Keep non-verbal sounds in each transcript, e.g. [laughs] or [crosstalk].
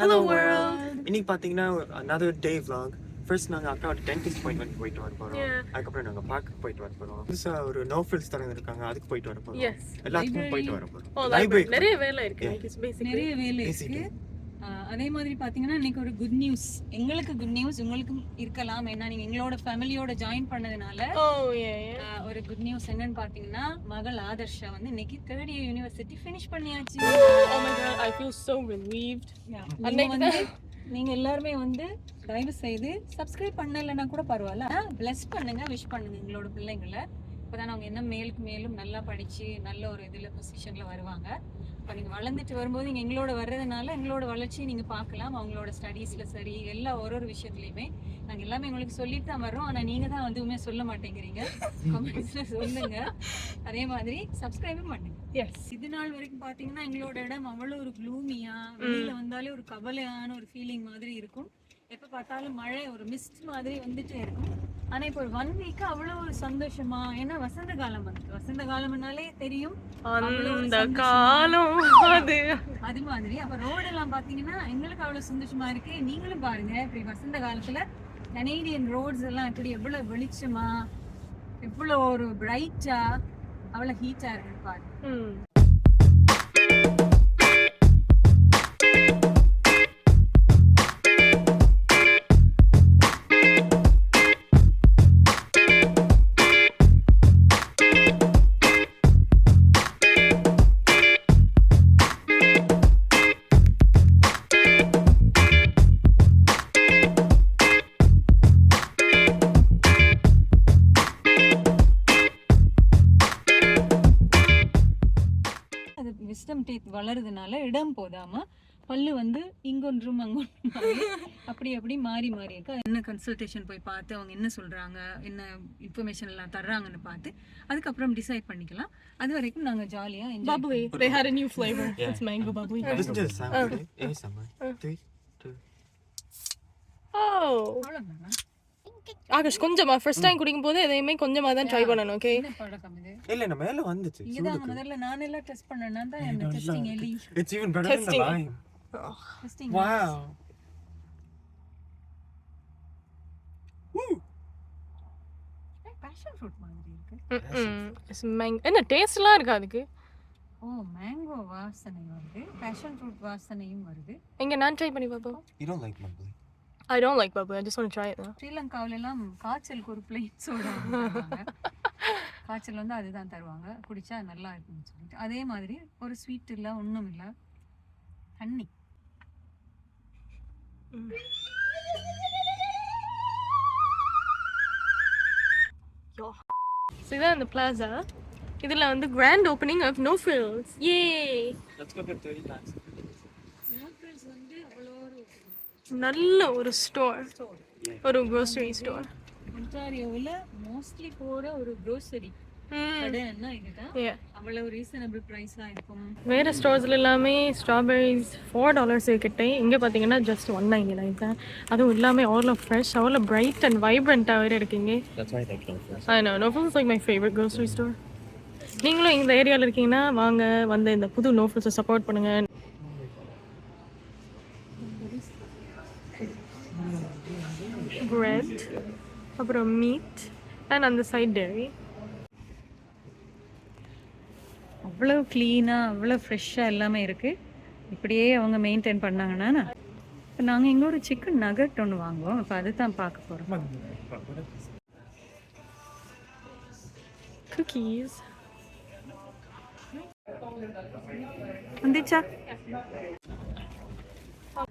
World. இன்னைக்கு பாத்தீங்கன்னா another day vlog. First நாங்க அக்காவோட டென்டிஸ்ட் வந்து போயிட்டு வர போறோம் Yeah. அதுக்கப்புறம் நாங்க பார்க்கு போயிட்டு வர போறோம் புதுசா ஒரு நோ ஃபில்ஸ் தரங்க இருக்காங்க அதுக்கு போயிட்டு வர போறோம் Yes. எல்லாத்துக்கும் போயிட்டு வர போறோம் Oh, லைப்ரரி library. நிறைய வேலை இருக்கு நிறைய வேலை. இருக்கு அதே மாதிரி பாத்தீங்கன்னா இன்னைக்கு ஒரு குட் நியூஸ் எங்களுக்கு குட் நியூஸ் உங்களுக்கும் இருக்கலாம். ஏன்னா நீங்க எங்களோட ஃபேமிலியோட ஜாயின் பண்ணதுனால ஒரு குட் நியூஸ் என்னன்னு பாத்தீங்கன்னா மகள் ஆதர்ஷா வந்து இன்னைக்கு தேர்ட் இயர் யூனிவர்சிட்டி ஃபினிஷ் பண்ணியாச்சு. Feel so relieved. நீங்க அன்னைக்கு நீங்க எல்லாருமே வந்து தயவு செய்து சப்ஸ்கிரைப் பண்ணலைன்னா கூட பரவாயில்ல. பிளஸ் பண்ணுங்க விஷ் பண்ணுங்க எங்களோட பிள்ளைங்களை. இப்போதான் அவங்க என்ன மேலுக்கு மேலும் நல்லா படிச்சு நல்ல ஒரு இதுல பொசிஷன்ல வருவாங்க. இப்போ நீங்க வளர்ந்துட்டு வரும்போது நீங்க எங்களோட வர்றதுனால எங்களோட வளர்ச்சியை நீங்க பார்க்கலாம். அவங்களோட ஸ்டடீஸ்ல சரி எல்லா ஒரு ஒரு விஷயத்துலயுமே நாங்க எல்லாமே உங்களுக்கு சொல்லிட்டு தான் வர்றோம். ஆனா நீங்க தான் எதுவுமே சொல்ல மாட்டேங்கிறீங்க. கமெண்ட்ஸ்ல சொல்லுங்க. அதே மாதிரி சப்ஸ்கிரைபும் பண்ணுங்க. Yes. இது நாள் வரைக்கும் பாத்தீங்கன்னா எங்களோட இடம் அவ்வளவு ஒரு க்ளூமியா வெளியில வந்தாலே ஒரு கவலையான ஒரு ஃபீலிங் மாதிரி இருக்கும். எப்ப பார்த்தாலும் மழை ஒரு மிஸ்ட் மாதிரி வந்துட்டே இருக்கும். ஆனா இப்போ ஒரு ஒன் வீக் அவ்வளவு ஒரு சந்தோஷமா? ஏன்னா வசந்த காலம் வந்து வசந்த காலம்னாலே தெரியும். அந்த. காலம் அது. அது மாதிரி. அப்ப ரோடு எல்லாம் பாத்தீங்கன்னா எங்களுக்கு அவ்வளவு சந்தோஷமா இருக்கு. நீங்களும் பாருங்க இப்படி வசந்த காலத்துல கனேடியன் ரோட்ஸ் எல்லாம் இப்படி எவ்வளவு வெளிச்சமா எவ்வளவு ஒரு பிரைட்டா அவ்வளவு ஹீட்டா இருக்கு பாருங்க. வளருதுனால இடம் போதாம பல்லு வந்து இங்கொன்றும் அங்கொன்றும் அப்படி அப்படி மாறி மாறி இருக்கு. என்ன கன்சல்டேஷன் போய் பார்த்து அவங்க என்ன சொல்றாங்க என்ன இன்ஃபர்மேஷன் எல்லாம் தர்றாங்கன்னு பார்த்து அதுக்கப்புறம் டிசைட் பண்ணிக்கலாம். அது வரைக்கும் நாங்க ஜாலியா enjoy bubbly. they had a new flavor. It's mango bubbly. Oh. Akash கொஞ்சமா ஃபர்ஸ்ட் டைம் குடிக்கும் போது எதையுமே கொஞ்சமா தான் ட்ரை பண்ணணும் ஓகே இல்ல நம்ம மேல வந்துச்சு இங்க தான் முதல்ல நான் எல்லாம் டெஸ்ட் பண்ணேன்னா தான் அந்த டெஸ்டிங் எலி than the Testing. lime. Testing Wow. Passion fruit மாதிரி இருக்கு. இட்ஸ் மேங் என்ன டேஸ்ட்லாம் இருக்கா அதுக்கு? ஓ மேங்கோ வாசனை வருது பேஷன் ஃப்ரூட் வாசனையும் வருது. எங்க நான் ட்ரை பண்ணி பார்ப்போம். I don't like bubbly I just want to try it though ஸ்ரீலங்காவில எல்லாம் காய்ச்சலுக்கு ஒரு பிளேட் சோடா [laughs] காய்ச்சல் வந்து அதுதான் தருவாங்க. குடிச்சா நல்லா இருக்கும்னு சொல்லிட்டு. அதே மாதிரி ஒரு ஸ்வீட் இல்லை ஒன்றும் இல்லை. தண்ணி. So இதான் இந்த பிளாசா இதுல வந்து grand opening of No Frills a நல்ல ஒரு ஸ்டோர் ஒரு grocery ஸ்டோர் ஒன்டாரியோவில் மோஸ்ட்லி போகிற ஒரு க்ரோசரி வேறு ஸ்டோர்ஸில் எல்லாமே ஸ்ட்ராபெரிஸ் ஃபோர் டாலர்ஸ் கிட்டே. இங்கே பார்த்தீங்கன்னா ஜஸ்ட் ஒன் நைன்டி நைன் தான். அதுவும் இல்லாமல் அவ்வளோ ஃப்ரெஷ் அவ்வளோ பிரைட் அண்ட் வைப்ரண்ட்டாக வேறு இருக்குங்க. That's why I like no frills. I know. No Frills is like my favorite grocery store. நீங்களும் இந்த ஏரியாவில் இருக்கீங்கன்னா வாங்க வந்து இந்த புது Frills சப்போர்ட் பண்ணுங்க. பிரெட் அப்புறம் மீட் அண்ட் அந்த சைட் டெரி அவ்வளோ க்ளீனாக அவ்வளோ ஃப்ரெஷ்ஷாக எல்லாமே இருக்குது இப்படியே அவங்க மெயின்டைன் பண்ணாங்கன்னா இப்போ நாங்கள் எங்களோட சிக்கன் நகட் ஒன்று வாங்குவோம். இப்போ அதை தான் பார்க்க போகிறோம் குக்கீஸ் வந்துச்சா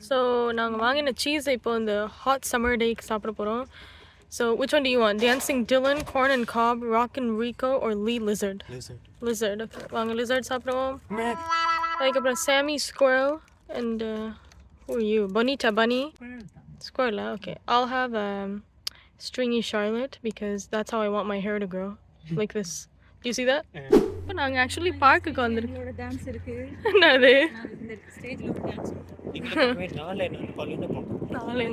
ஸோ நாங்கள் வாங்கின சீஸ் இப்போ இந்த ஹாட் சம்மர் டேக்கு சாப்பிட போகிறோம் so which one do you want dancing dylan corn and cob rock and rico or lee lizard Lizard. lizard okay வாங்க lizard சாப்பிடுவோம் அதுக்கப்புறம் sammy squirrel and uh, who are you bonita bunny squirrel ah, okay i'll have um, stringy charlotte because that's how i want my hair to grow like this You see that? இப்போ நாங்கள் actually பார்க்குக்கு வந்திருக்கோம். Dance இருக்குது என்னது நான் இந்த ஸ்டேஜில் ஒரு டான்ஸ் நாலு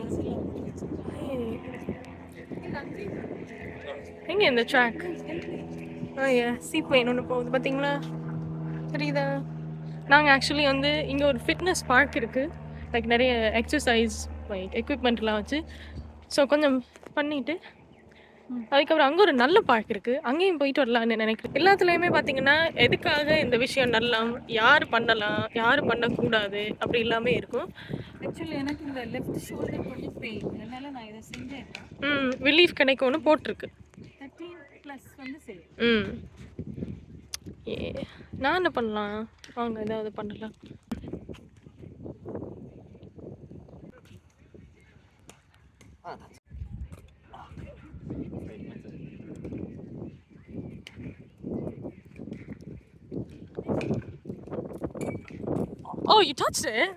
எங்க இந்த ட்ராக் ஐயா சீ பிளேன் ஒன்று போகுது பார்த்தீங்களா தெரியுதா? நாங்கள் ஆக்சுவலி வந்து இங்கே ஒரு ஃபிட்னஸ் பார்க் இருக்குது லைக் நிறைய எக்ஸசைஸ் லைக் எக்யூப்மெண்ட்லாம் வச்சு. ஸோ கொஞ்சம் பண்ணிட்டு அதுக்கப்புறம் அங்கே ஒரு நல்ல பார்க் இருக்குது அங்கேயும் போயிட்டு வரலாம்னு நினைக்கிறேன். எல்லாத்துலேயுமே பார்த்தீங்கன்னா எதுக்காக இந்த விஷயம் பண்ணலாம் யார் பண்ணலாம்? யார் பண்ணக்கூடாது? அப்படி எல்லாமே இருக்கும். ஆக்சுவலி எனக்கு இந்த லெஃப்ட் ஷோல்டர் கொஞ்சம் பெயின் அதனால நான் இதை செஞ்சேன். ம் ரிலீஃப் கிடைக்கும்னு போட்டிருக்கு. தேர்ட்டீன் ப்ளஸ் வந்து சரி. ம். நான் என்ன பண்ணலாம்? வாங்க ஏதாவது பண்ணலாம். Oh, you touched it.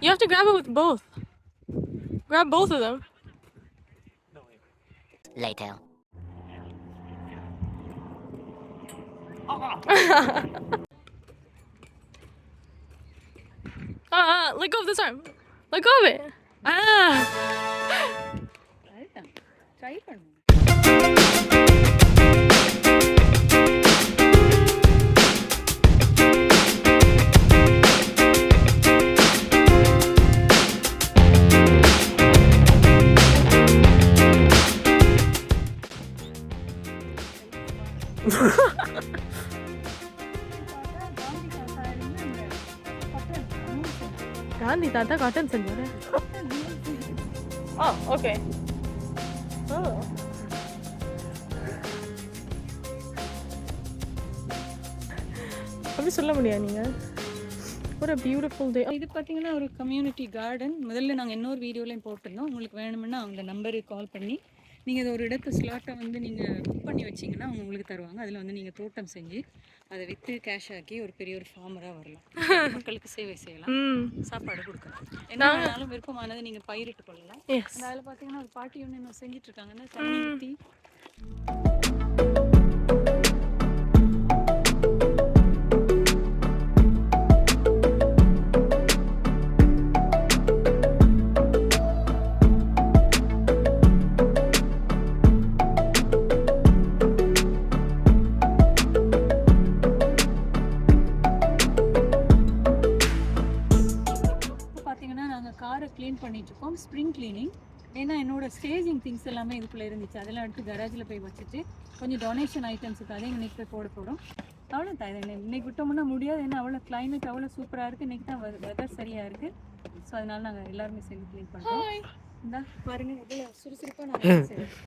You have to grab it with both. Grab both of them. Later. [laughs] Ah, ah, ah, let go of this arm. Let go of it. Ah. it cotton செஞ்சாரு oh okay. ஓ அப்படி சொல்ல முடியாது நீங்க. ஒரு beautiful டே இது பார்த்தீங்கன்னா ஒரு கம்யூனிட்டி கார்டன் முதல்ல நாங்கள் இன்னொரு வீடியோலையும் போட்டிருந்தோம். உங்களுக்கு வேணும்னா அவங்க நம்பருக்கு கால் பண்ணி நீங்கள் இது ஒரு இடத்து ஸ்லாட்டை வந்து நீங்கள் புக் பண்ணி வச்சிங்கன்னா அவங்க உங்களுக்கு தருவாங்க. அதில் வந்து நீங்கள் தோட்டம் செஞ்சு அதை விற்று கேஷ் ஆக்கி ஒரு பெரிய ஒரு ஃபார்மராக வரலாம். மக்களுக்கு சேவை செய்யலாம். சாப்பாடு கொடுக்கலாம். என்ன வேணாலும் விருப்பமானதை நீங்கள் பயிரிட்டு கொள்ளலாம். அதில் பார்த்தீங்கன்னா ஒரு பாட்டி ஒன்று இன்னும் செஞ்சுட்டு இருக்காங்கன்னா தண்ணி ஊற்றி இருக்கோம் ஸ்ப்ரிங் க்ளீனிங் ஏன்னா என்னோட ஸ்டேஜிங் திங்ஸ் எல்லாமே இதுக்குள்ளே இருந்துச்சு. அதெல்லாம் எடுத்து கராஜில் போய் வச்சுட்டு கொஞ்சம் டொனேஷன் ஐட்டம்ஸுக்கு அதையும் இன்னைக்கு போய் போட போகிறோம் அவ்வளோ தான் இன்னைக்கு விட்டோம்னா முடியாது. ஏன்னா அவ்வளோ climate அவ்வளோ சூப்பராக இருக்குது இன்னைக்கு தான் வெதர் சரியாக இருக்குது ஸோ அதனால நாங்கள் எல்லாருமே சேர்ந்து க்ளீன் பண்ணுறோம் இந்த. பாருங்க இவ்வளோ சுறுசுறுப்பாக நாங்கள் [laughs] செய்வோம்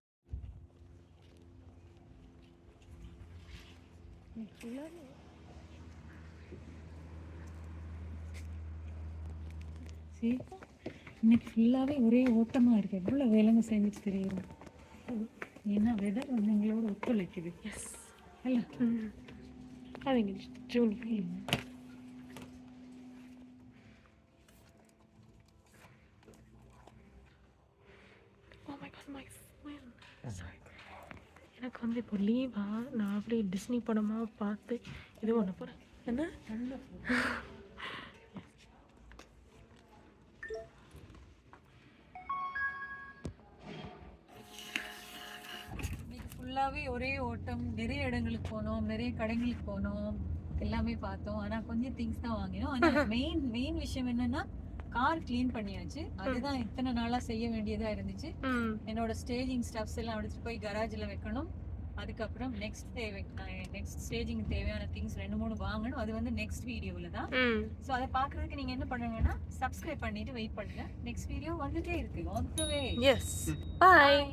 சரி இன்னைக்கு ஃபுல்லாகவே ஒரே ஓட்டமாக இருக்குது எவ்வளோ வேலைங்க செஞ்சுட்டு தெரியுறோம் ஏன்னா வெதர் வந்து எங்களோட ஒத்துழைக்குது. Yes think it's June. Oh. எனக்கு வந்து இப்போ லீவா நான் அப்படியே டிஸ்னி படமாக பார்த்து இது பண்ண போகிறேன் என்ன? ஃபுல்லாகவே ஒரே ஓட்டம் நிறைய இடங்களுக்கு போனோம் நிறைய கடைங்களுக்கு போனோம் எல்லாமே பார்த்தோம். ஆனால் கொஞ்சம் திங்ஸ் தான் வாங்கினோம். ஆனால் மெயின் மெயின் விஷயம் என்னன்னா கார் க்ளீன் பண்ணியாச்சு. அதுதான் இத்தனை நாளாக செய்ய வேண்டியதாக இருந்துச்சு. என்னோட ஸ்டேஜிங் ஸ்டப்ஸ் எல்லாம் எடுத்துட்டு போய் கராஜில் வைக்கணும். அதுக்கப்புறம் நெக்ஸ்ட் தேவை நெக்ஸ்ட் ஸ்டேஜிங் தேவையான திங்ஸ் ரெண்டு மூணு வாங்கணும். அது வந்து நெக்ஸ்ட் வீடியோவில் தான். ஸோ அதை பார்க்கறதுக்கு நீங்கள் என்ன பண்ணுங்கன்னா சப்ஸ்கிரைப் பண்ணிட்டு வெயிட் பண்ணுங்க. நெக்ஸ்ட் வீடியோ வந்துட்டே இருக்கு. on the way yes bye